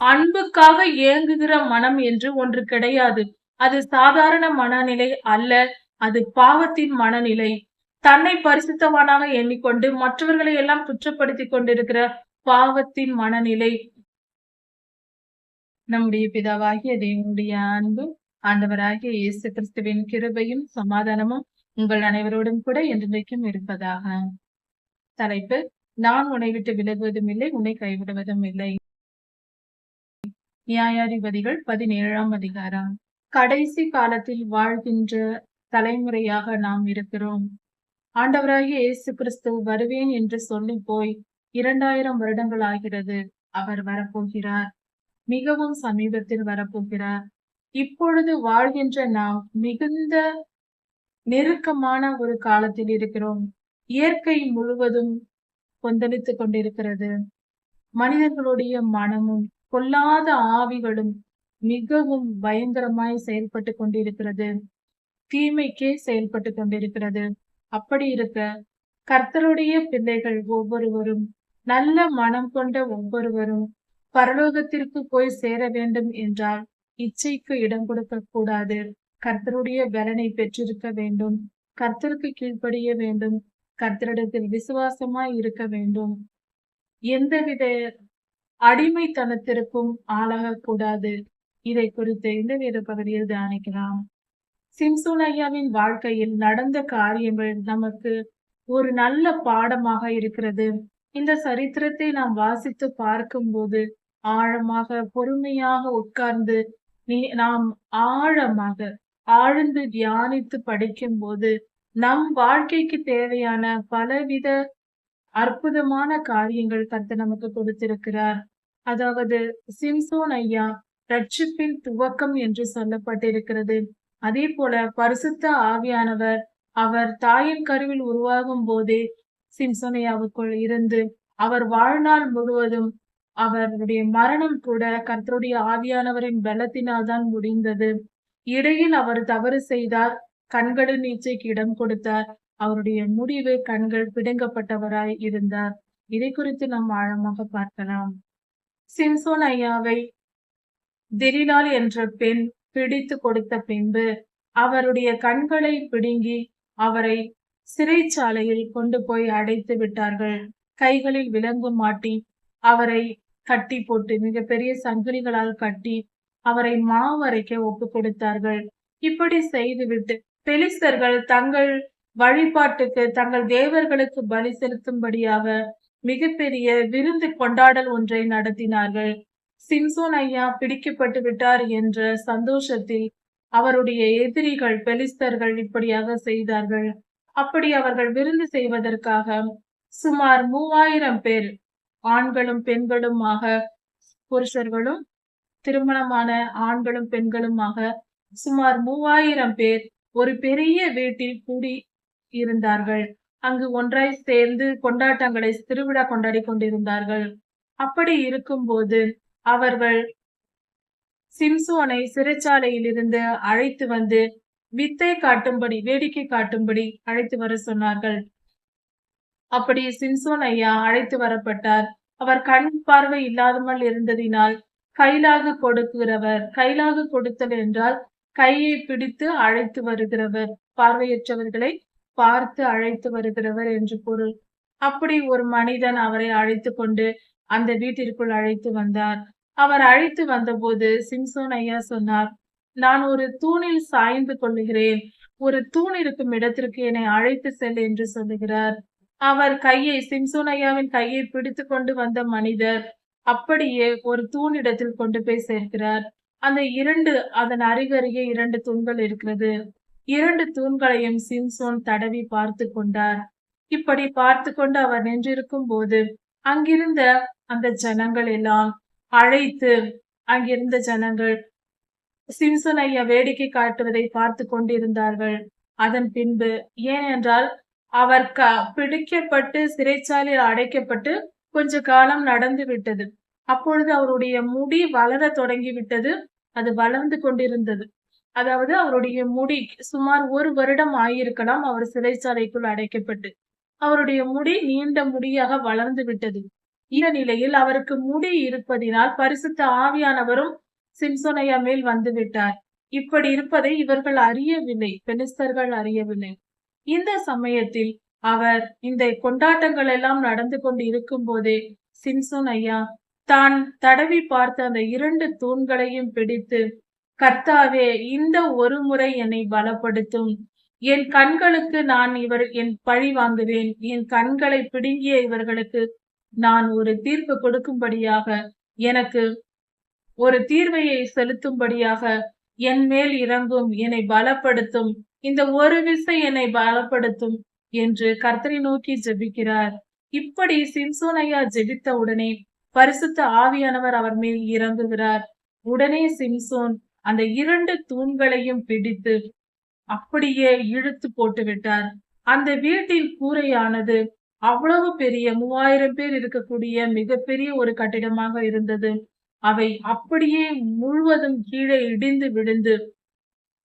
அன்புக்காக ஏங்குகிற மனம் என்று ஒன்று கிடையாது. அது சாதாரண மனநிலை அல்ல. அது பாவத்தின் மனநிலை. தன்னை பரிசுத்தவானாக எண்ணிக்கொண்டு மற்றவர்களை எல்லாம் குற்றப்படுத்தி கொண்டிருக்கிற பாவத்தின் மனநிலை. நம்முடைய பிதாவாகிய தேவனுடைய அன்பு ஆண்டவராகிய இயேசு கிறிஸ்துவின் கிருபையும் சமாதானமும் உங்கள் அனைவரோடும் கூட என்றைக்கும் இருப்பதாக. தலைப்பு நான் உன்னை விட்டு விலகுவதும் இல்லை உன்னை கைவிடுவதும் இல்லை. நியாயாதிபதிகள் பதினேழாம் அதிகாரம். கடைசி காலத்தில் வாழ்கின்ற தலைமுறையாக நாம் இருக்கிறோம். ஆண்டவராகிய இயேசு கிறிஸ்து வருவேன் என்று சொல்லி போய் இரண்டாயிரம் வருடங்கள் ஆகிறது. அவர் வரப்போகிறார். மிகவும் சமீபத்தில் வரப்போகிறார். இப்பொழுது வாழ்கின்ற நாம் மிகுந்த நெருக்கமான ஒரு காலத்தில் இருக்கிறோம். இயற்கை முழுவதும் கொந்தளித்துக் கொண்டிருக்கிறது. மனிதர்களுடைய மனமும் கொல்லாத ஆவிகளும் மிகவும் பயங்கரமாய் செயல்பட்டு கொண்டிருக்கிறது. தீமைக்கே செயல்பட்டு கொண்டிருக்கிறது. அப்படி இருக்க கர்த்தருடைய பிள்ளைகள் ஒவ்வொருவரும் நல்ல மனம் கொண்ட ஒவ்வொருவரும் பரலோகத்திற்கு போய் சேர வேண்டும் என்றால் இச்சைக்கு இடம் கொடுக்க கூடாது. கர்த்தருடைய பலனை பெற்றிருக்க வேண்டும். கர்த்தருக்கு கீழ்ப்படிய வேண்டும். கர்த்தரிடத்தில் விசுவாசமாய் இருக்க வேண்டும். எந்தவித அடிமைத்தனத்திற்கும் ஆளாகக்கூடாது. இதை குறித்து இந்த வேறு பகுதியில் தியானிக்கலாம். சிம்சோன் ஐயாவின் வாழ்க்கையில் நடந்த காரியங்கள் நமக்கு ஒரு நல்ல பாடமாக இருக்கிறது. இந்த சரித்திரத்தை நாம் வாசித்து பார்க்கும்போது ஆழமாக பொறுமையாக உட்கார்ந்து நீ நாம் ஆழமாக ஆழ்ந்து தியானித்து படிக்கும் போது நம் வாழ்க்கைக்கு தேவையான பலவித அற்புதமான காரியங்கள் கத்து நமக்கு கொடுத்திருக்கிறார். அதாவது சிம்சோன் ஐயா ரட்சிப்பின் துவக்கம் என்று சொல்லப்பட்டிருக்கிறது. அதே போல பரிசுத்த ஆவியானவர் அவர் தாயின் கருவில் உருவாகும் போதே சிம்சோனையாவுக்குள் இருந்து அவர் வாழ்நாள் முழுவதும் அவருடைய மரணம் கூட கர்த்தருடைய ஆவியானவரின் பலத்தினால் தான் முடிந்தது. இடையில் அவர் தவறு செய்தார் கண்களின் நீச்சைக்கு இடம் கொடுத்தார். அவருடைய முடிவு கண்கள் பிடுங்கப்பட்டவராய் இருந்தார். இதை குறித்து நாம் ஆழமாக பார்க்கலாம். சிம்சோன் ஐயாவை திரிலால் என்ற பெண் பிடித்து கொடுத்த பின்பு அவருடைய கண்களை பிடுங்கி அவரை சிறைச்சாலையில் கொண்டு போய் அடைத்து விட்டார்கள். கைகளில் விலங்கு மாட்டி அவரை கட்டி போட்டு மிகப்பெரிய சங்கிலிகளால் கட்டி அவரை மாவரைக்க ஒப்பு கொடுத்தார்கள். இப்படி செய்துவிட்டு பெலிஸ்தர்கள் தங்கள் வழிபாட்டுக்கு தங்கள் தேவர்களுக்கு பலி செலுத்தும்படியாக மிகப்பெரிய விருந்து கொண்டாடல் ஒன்றை நடத்தினார்கள். சிம்சோன் ஐயா பிடிக்கப்பட்டு விட்டார் என்ற சந்தோஷத்தில் அவருடைய எதிரிகள் பெலிஸ்தர்கள் இப்படியாக செய்தார்கள். அப்படி அவர்கள் விருந்து செய்வதற்காக சுமார் மூவாயிரம் பேர் ஆண்களும் பெண்களுமாக புருஷர்களும் திருமணமான ஆண்களும் பெண்களுமாக சுமார் மூவாயிரம் பேர் ஒரு பெரிய வீட்டில் கூடி இருந்தார்கள். அங்கு ஒன்றாய் சேர்ந்து கொண்டாட்டங்களை திருவிழா கொண்டாடி கொண்டிருந்தார்கள். அப்படி இருக்கும்போது அவர்கள் சிம்சோனை சிறைச்சாலையில் இருந்து அழைத்து வந்து வித்தை காட்டும்படி வேடிக்கை காட்டும்படி அழைத்து வர சொன்னார்கள். அப்படி சிம்சோன் ஐயா அழைத்து வரப்பட்டார். அவர் கண் பார்வை இல்லாதமல் இருந்ததினால் கைலாக கொடுக்கிறவர் கைலாக கொடுத்தல் என்றால் கையை பிடித்து அழைத்து வருகிறவர் பார்வையற்றவர்களை பார்த்து அழைத்து வருகிறவர் என்று பொருள். அப்படி ஒரு மனிதன் அவரை அழைத்து கொண்டு அந்த வீட்டிற்குள் அழைத்து வந்தார். அவர் அழைத்து வந்தபோது சிம்சோன் ஐயா சொன்னார் நான் ஒரு தூணில் சாய்ந்து கொள்ளுகிறேன். ஒரு தூண் இருக்கும் இடத்திற்கு என்னை அழைத்து செல் என்று சொல்லுகிறார். அவர் கையை சிம்சோன் ஐயாவின் கையை பிடித்து கொண்டு வந்த மனிதர் அப்படியே ஒரு தூணிடத்தில் கொண்டு போய் சேர்க்கிறார். அந்த இரண்டு அதன் அருகருகே இரண்டு தூண்கள் இருக்கிறது. இரண்டு தூண்களையும் சிம்சோன் தடவி பார்த்து கொண்டார். இப்படி பார்த்து கொண்டு அவர் நின்றிருக்கும் போது அங்கிருந்த அந்த ஜனங்கள் எல்லாம் அழைத்து அங்கிருந்த ஜனங்கள் சிம்சன் ஐயா வேடிக்கை காட்டுவதை பார்த்து கொண்டிருந்தார்கள். அதன் பின்பு ஏனென்றால் அவர் க பிடிக்கப்பட்டு சிறைச்சாலையில் அடைக்கப்பட்டு கொஞ்ச காலம் நடந்து விட்டது. அப்பொழுது அவருடைய முடி வளர தொடங்கி விட்டது. அது வளர்ந்து கொண்டிருந்தது. அதாவது அவருடைய முடி சுமார் ஒரு வருடம் ஆயிருக்கலாம் அவர் சிறைச்சாலைக்குள் அடைக்கப்பட்டு. அவருடைய முடி நீண்ட முடியாக வளர்ந்து விட்டது. இந்த நிலையில் அவருக்கு முடி இருப்பதினால் பரிசுத்த ஆவியானவரும் சிம்சோனையா மேல் வந்து விட்டார். இப்படி இருப்பதை இவர்கள் அறியவில்லை பெலிஸ்தர்கள் அறியவில்லை. இந்த சமயத்தில் அவர் இந்த கொண்டாட்டங்கள் எல்லாம் நடந்து கொண்டு இருக்கும் போதே சிம்சோன் ஐயா தான் தடவி பார்த்த அந்த இரண்டு தூண்களையும் பிடித்து கர்த்தாவே இந்த ஒரு முறை என்னை பலப்படுத்தும். என் கண்களுக்கு நான் இவர் என் பழி வாங்குவேன். என் கண்களை பிடுங்கிய இவர்களுக்கு நான் ஒரு தீர்ப்பு கொடுக்கும்படியாக எனக்கு ஒரு தீர்வையை செலுத்தும்படியாக என் மேல் இறங்கும் என்னை பலப்படுத்தும். இந்த ஒரு விசை என்னை பலப்படுத்தும் என்று கர்த்தரை நோக்கி ஜெபிக்கிறார். இப்படி சிம்சோனையா ஜெபித்த உடனே பரிசுத்த ஆவியானவர் அவர் மேல் இறங்குகிறார். உடனே சிம்சோன் அந்த இரண்டு தூண்களையும் பிடித்து அப்படியே இழுத்து போட்டு விட்டார் அந்த வீட்டின் கூரையானது அவ்வளவு பெரிய மூவாயிரம் பேர் இருக்கக்கூடிய மிகப்பெரிய ஒரு கட்டிடமாக இருந்தது. அவை அப்படியே முழுவதும் கீழே இடிந்து விழுந்து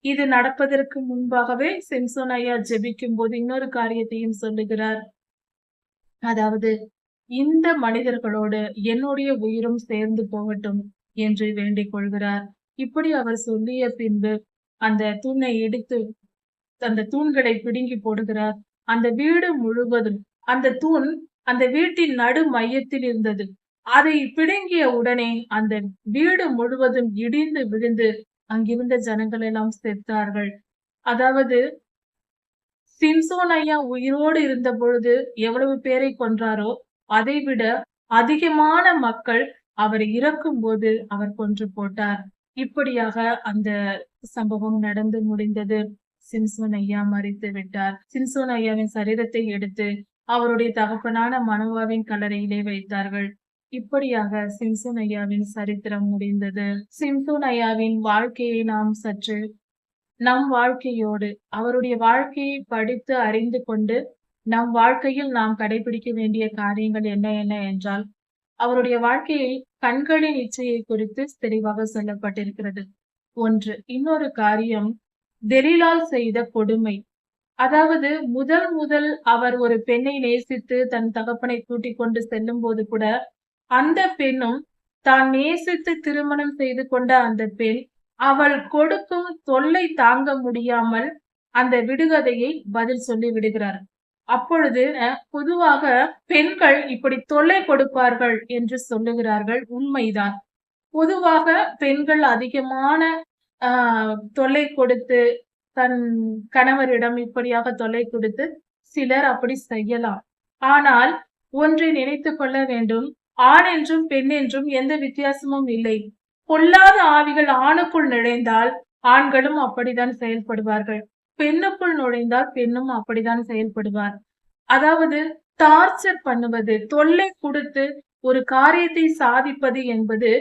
இது நடப்பதற்கு முன்பாகவே சிம்சோன் ஐயா ஜெபிக்கும் போது இன்னொரு காரியத்தையும் சொல்லுகிறார். அதாவது இந்த மனிதர்களோடு என்னுடைய உயிரும் சேர்ந்து போகட்டும் என்று வேண்டிக் கொள்கிறார். இப்படி அவர் சொல்லிய பின்பு அந்த தூணை எடுத்து அந்த தூண்களை பிடுங்கி போடுகிறார். அந்த வீடு முழுவதும் அந்த தூண் அந்த வீட்டின் நடு மையத்தில் இருந்தது. அதை பிடுங்கிய உடனே அந்த வீடு முழுவதும் இடிந்து விழுந்து அங்கிருந்த ஜனங்கள் எல்லாம் செத்தார்கள். அதாவது சிம்சோன் ஐயா உயிரோடு இருந்த பொழுது எவ்வளவு பேரை கொன்றாரோ அதை விட அதிகமான மக்கள் அவர் இறக்கும் போது அவர் கொன்று போட்டார். இப்படியாக அந்த சம்பவம் நடந்து முடிந்தது. சிம்சோன் ஐயா மறித்து விட்டார். சிம்சோன் ஐயாவின் சரீரத்தை எடுத்து அவருடைய தகப்பனான மனோவாவின் கல்லறையிலே வைத்தார்கள். இப்படியாக சிம்சோன் ஐயாவின் சரித்திரம் முடிந்தது. சிம்சோன் ஐயாவின் வாழ்க்கையை நாம் சற்று நம் வாழ்க்கையோடு அவருடைய வாழ்க்கையை படித்து அறிந்து கொண்டு நம் வாழ்க்கையில் நாம் கடைபிடிக்க வேண்டிய காரியங்கள் என்ன என்ன என்றால் அவருடைய வாழ்க்கையில் கண்களின் இச்சையை குறித்து தெளிவாக சொல்லப்பட்டிருக்கிறது. ஒன்று இன்னொரு காரியம் தெலிலால் செய்த கொடுமை. அதாவது முதல் முதல் அவர் ஒரு பெண்ணை நேசித்து தன் தகப்பனை கூட்டிக் கொண்டு செல்லும் போது கூட அந்த பெண்ணும் தான் நேசித்து திருமணம் செய்து கொண்ட அந்த பெண் அவள் கொடுக்கும் தொல்லை தாங்க முடியாமல் அந்த விடுகதையை பதில் சொல்லி விடுகிறார். அப்பொழுது பொதுவாக பெண்கள் இப்படி தொல்லை கொடுப்பார்கள் என்று சொல்லுகிறார்கள் உண்மைதான். பொதுவாக பெண்கள் அதிகமான ஆஹ் தொல்லை கொடுத்து தன் கணவரிடம் இப்படியாக தொல்லை கொடுத்து சிலர் அப்படி செய்யலாம். ஆனால் ஒன்றை நினைத்து கொள்ள வேண்டும். ஆண் என்றும் பெண் என்றும் எந்த வித்தியாசமும் இல்லை. பொல்லாத ஆவிகள் ஆணுக்குள் நுழைந்தால் ஆண்களும் அப்படித்தான் செயல்படுவார்கள். பெண்ணுக்குள் நுழைந்தால் பெண்ணும் அப்படித்தான் செயல்படுவார். அதாவது டார்ச்சர் பண்ணுவது தொல்லை கொடுத்து ஒரு காரியத்தை சாதிப்பது என்பது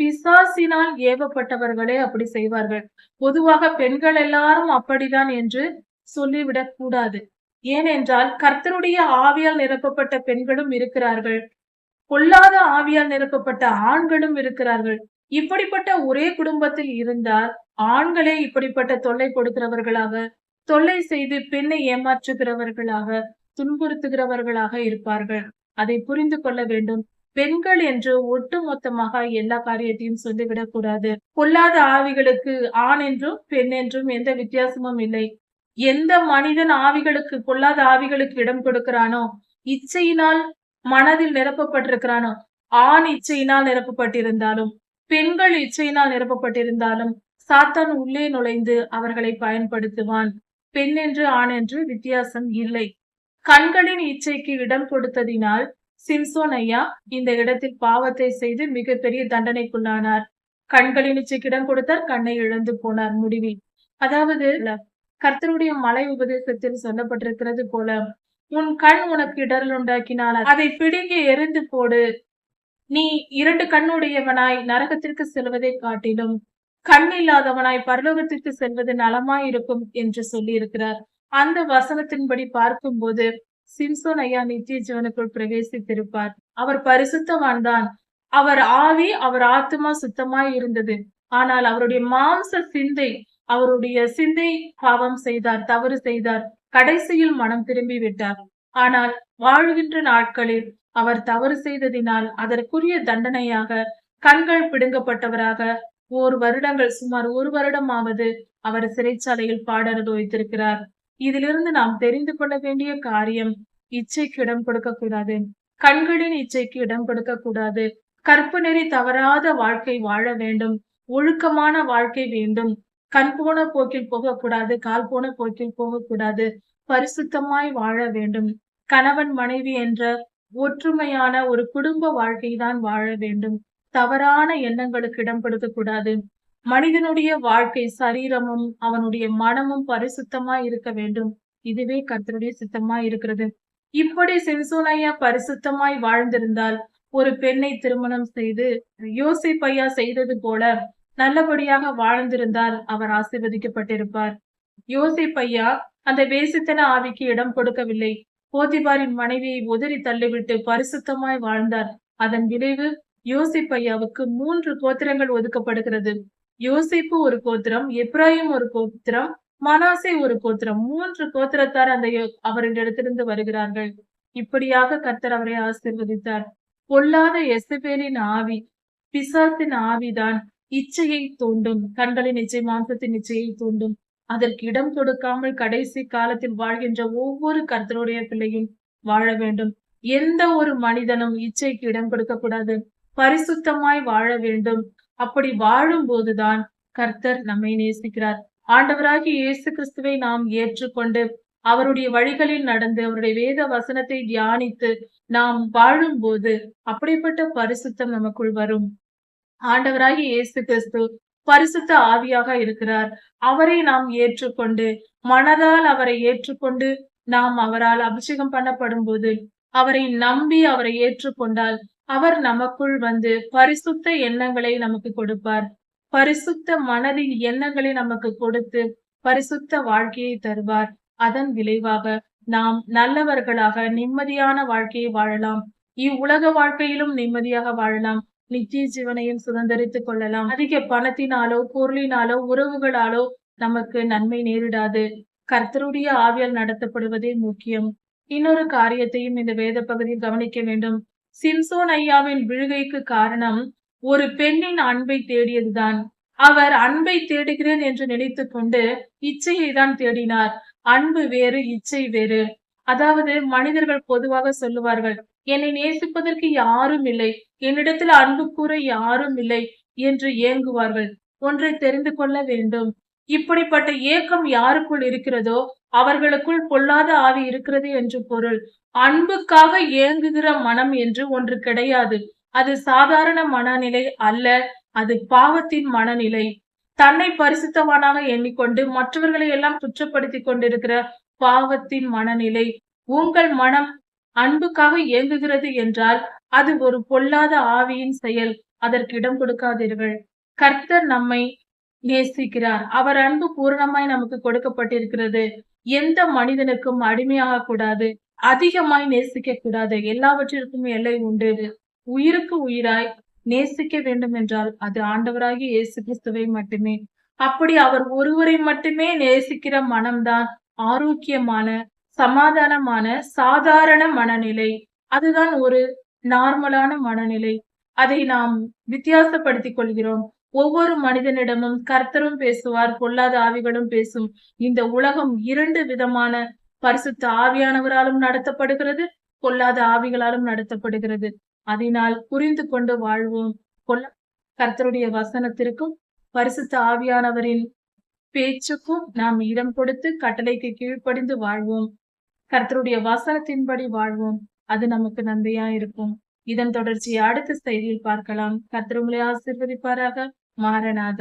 பிசாசினால் ஏவப்பட்டவர்களே அப்படி செய்வார்கள். பொதுவாக பெண்கள் எல்லாரும் அப்படிதான் என்று சொல்லிவிடக் கூடாது. ஏனென்றால் கர்த்தருடைய ஆவியால் நிரப்பப்பட்ட பெண்களும் இருக்கிறார்கள். கொல்லாத ஆவியால் நிரப்பப்பட்ட ஆண்களும் இருக்கிறார்கள். இப்படிப்பட்ட ஒரே குடும்பத்தில் இருந்தால் ஆண்களே இப்படிப்பட்ட தொல்லை கொடுக்கிறவர்களாக தொல்லை செய்து பெண்ணை ஏமாற்றுகிறவர்களாக துன்புறுத்துகிறவர்களாக இருப்பார்கள். அதை புரிந்து கொள்ள வேண்டும். பெண்கள் என்று ஒட்டுமொத்தமாக எல்லா காரியத்தையும் சொல்லிவிடக் கூடாது. பொல்லாத ஆவிகளுக்கு ஆண் என்றும் பெண் என்றும் எந்த வித்தியாசமும் இல்லை. எந்த மனிதன் ஆவிகளுக்கு பொல்லாத ஆவிகளுக்கு இடம் கொடுக்கிறானோ இச்சையினால் மனதில் நிரப்பப்பட்டிருக்கிறானோ ஆண் இச்சையினால் நிரப்பப்பட்டிருந்தாலும் பெண்கள் இச்சையினால் நிரப்பப்பட்டிருந்தாலும் சாத்தான் உள்ளே நுழைந்து அவர்களை பயன்படுத்துவான். பெண் என்று ஆண் என்று வித்தியாசம் இல்லை. கண்களின் இச்சைக்கு இடம் கொடுத்ததினால் சிம்சோன் ஐயா இந்த இடத்தில் பாவத்தை செய்து மிகப்பெரிய தண்டனைக்குள்ளானார். கண்களின் இச்சைக்கு இடம் கொடுத்தார் கண்ணை இழந்து போனார் முடிவில். அதாவது கர்த்தருடைய மலை உபதேசத்தில் சொல்லப்பட்டிருக்கிறது போல உன் கண் உனக்கு இடரல் உண்டாக்கினால் அதை பிடுங்கி எரிந்து போடு. நீ இரண்டு கண்ணுடையவனாய் நரகத்திற்கு செல்வதை காட்டிலும் கண் இல்லாதவனாய் பரலோகத்திற்கு செல்வது நலமாயிருக்கும் என்று சொல்லி இருக்கிறார் அந்த வசனத்தின்படி பார்க்கும்போது சிம்சோன் ஐயா நித்திய ஜீவனுக்குள் பிரவேசித்திருப்பார். அவர் பரிசுத்தவான் தான். அவர் ஆவி அவர் ஆத்மா சுத்தமாய் இருந்தது. ஆனால் அவருடைய மாம்ச சிந்தை அவருடைய சிந்தை பாவம் செய்தார் தவறு செய்தார். கடைசியில் மனம் திரும்பி விட்டார் ஆனால் வாழ்கின்ற நாட்களில் அவர் தவறு செய்ததினால் அதற்குரிய தண்டனையாக கண்கள் பிடுங்கப்பட்டவராக ஓர் வருடங்கள் சுமார் ஒரு வருடமாவது அவர் சிறைச்சாலையில் பாட வைத்திருக்கிறார். இதிலிருந்து நாம் தெரிந்து கொள்ள வேண்டிய காரியம் இச்சைக்கு இடம் கொடுக்க கூடாது. கண்களின் இச்சைக்கு இடம் கொடுக்க கூடாது. கற்பு நெறி தவறாத வாழ்க்கை வாழ வேண்டும். ஒழுக்கமான வாழ்க்கை வேண்டும். கண் போன போக்கில் போகக்கூடாது கால் போன போக்கில் போகக்கூடாது. பரிசுத்தமாய் வாழ வேண்டும். கணவன் மனைவி என்ற ஒற்றுமையான ஒரு குடும்ப வாழ்க்கை தான் வாழ வேண்டும். தவறான எண்ணங்களுக்கு இடம் கூடாது. மனிதனுடைய வாழ்க்கை சரீரமும் அவனுடைய மனமும் பரிசுத்தமாய் இருக்க வேண்டும். இதுவே கர்த்தருடைய சித்தமாய் இருக்கிறது. இப்படி சென்சோலையா பரிசுத்தமாய் வாழ்ந்திருந்தால் ஒரு பெண்ணை திருமணம் செய்து யோசிப்பையா செய்தது போல நல்லபடியாக வாழ்ந்திருந்தால் அவர் ஆசீர்வதிக்கப்பட்டிருப்பார். யோசிப்பையா அந்த வேசித்தன ஆவிக்கு இடம் கொடுக்கவில்லை. போதிபாரின் மனைவியை உதறி தள்ளிவிட்டு பரிசுத்தமாய் வாழ்ந்தார். அதன் விளைவு யோசிப்பையாவுக்கு மூன்று கோத்திரங்கள் ஒதுக்கப்படுகிறது. யோசிப்பு ஒரு கோத்திரம் இப்ராஹிம் ஒரு கோத்திரம் மனாசே ஒரு கோத்திரம். மூன்று கோத்திரத்தார் அந்த அவரிடத்திலிருந்து வருகிறார்கள். இப்படியாக கர்த்தர் அவரை ஆசீர்வதித்தார். பொல்லாத எசபேலின் ஆவி பிசாசின் ஆவிதான் இச்சையை தூண்டும் கண்களின் இச்சை மாம்சத்தின் இச்சையை தூண்டும். அதற்கு இடம் கொடுக்காமல் கடைசி காலத்தில் வாழ்கின்ற ஒவ்வொரு கர்த்தருடைய பிள்ளையும் வாழ வேண்டும். எந்த ஒரு மனிதனும் இச்சைக்கு இடம் கொடுக்க கூடாது. பரிசுத்தமாய் வாழ வேண்டும். அப்படி வாழும் போதுதான் கர்த்தர் நம்மை நேசிக்கிறார். ஆண்டவராகிய இயேசு கிறிஸ்துவை நாம் ஏற்றுக்கொண்டு அவருடைய வழிகளில் நடந்து அவருடைய வேத வசனத்தை தியானித்து நாம் வாழும்போது அப்படிப்பட்ட பரிசுத்தம் நமக்குள் வரும். ஆண்டவராகி இயேசு கிறிஸ்து பரிசுத்த ஆவியாக இருக்கிறார். அவரை நாம் ஏற்றுக்கொண்டு மனதால் அவரை ஏற்றுக்கொண்டு நாம் அவரால் அபிஷேகம் பண்ணப்படும் போது அவரை நம்பி அவரை ஏற்றுக்கொண்டால் அவர் நமக்குள் வந்து பரிசுத்த எண்ணங்களை நமக்கு கொடுப்பார். பரிசுத்த மனதின் எண்ணங்களை நமக்கு கொடுத்து பரிசுத்த வாழ்க்கையை தருவார். அதன் விளைவாக நாம் நல்லவர்களாக நிம்மதியான வாழ்க்கையை வாழலாம். இவ்வுலக வாழ்க்கையிலும் நிம்மதியாக வாழலாம். நித்திய ஜீவனையும் சுதந்திரித்துக் கொள்ளலாம். அதிக பணத்தினாலோ பொருளினாலோ உறவுகளாலோ நமக்கு நன்மை நேரிடாது. கர்த்தருடைய ஆவியால் நடத்தப்படுவதே முக்கியம். இன்னொரு காரியத்தையும் இந்த வேத பகுதியில் கவனிக்க வேண்டும். சிம்சோன் ஐயாவின் விழுகைக்கு காரணம் ஒரு பெண்ணின் அன்பை தேடியதுதான். அவர் அன்பை தேடுகிறேன் என்று நினைத்துக் கொண்டு இச்சையை தான் தேடினார். அன்பு வேறு இச்சை வேறு. அதாவது மனிதர்கள் பொதுவாக சொல்லுவார்கள் என்னை நேசிப்பதற்கு யாரும் இல்லை என்னிடத்தில் அன்பு கூற யாரும் இல்லை என்று ஏங்குவார்கள். ஒன்றை தெரிந்து கொள்ள வேண்டும். இப்படிப்பட்ட ஏக்கம் யாருக்குள் இருக்கிறதோ அவர்களுக்குள் பொல்லாத ஆவி இருக்கிறது என்று பொருள். அன்புக்காக ஏங்குகிற மனம் என்று ஒன்று கிடையாது. அது சாதாரண மனநிலை அல்ல அது பாவத்தின் மனநிலை. தன்னை பரிசுத்தவானாக எண்ணிக்கொண்டு மற்றவர்களை எல்லாம் குற்றப்படுத்தி கொண்டிருக்கிற பாவத்தின் மனநிலை. உங்கள் மனம் அன்புக்காக ஏங்குகிறது என்றால் அது ஒரு பொல்லாத ஆவியின் செயல். அதற்கு இடம் கொடுக்காதீர்கள். கர்த்தர் நம்மை நேசிக்கிறார். அவர் அன்பு பூரணமாய் நமக்கு கொடுக்கப்பட்டிருக்கிறது. எந்த மனிதனுக்கும் அடிமையாக கூடாது அதிகமாய் நேசிக்க கூடாது. எல்லாவற்றிற்கும் எல்லை உண்டு. உயிருக்கு உயிராய் நேசிக்க வேண்டும் என்றால் அது ஆண்டவராகி இயேசு கிறிஸ்துவை மட்டுமே. அப்படி அவர் ஒருவரை மட்டுமே நேசிக்கிற மனம்தான் ஆரோக்கியமான சமாதானமான சாதாரண மனநிலை. அதுதான் ஒரு நார்மலான மனநிலை. அதை நாம் வித்தியாசப்படுத்திக் கொள்கிறோம். ஒவ்வொரு மனிதனிடமும் கர்த்தரும் பேசுவார் பொல்லாத ஆவிகளும் பேசும். இந்த உலகம் இரண்டு விதமான பரிசுத்த ஆவியானவராலும் நடத்தப்படுகிறது பொல்லாத ஆவிகளாலும் நடத்தப்படுகிறது. அதனால் புரிந்து கொண்டு வாழ்வோம். கொல்ல கர்த்தருடைய வசனத்திற்கும் பரிசுத்த ஆவியானவரின் பேச்சுக்கும் நாம் இடம் கொடுத்து கட்டளைக்கு கீழ்ப்படிந்து வாழ்வோம். கர்த்தருடைய வசனத்தின்படி வாழ்வோம். அது நமக்கு நன்மையா இருக்கும். இதன் தொடர்ச்சியை அடுத்த செய்தியில் பார்க்கலாம். கர்த்தர் உங்களை ஆசீர்வதிப்பாராக. మారనాథ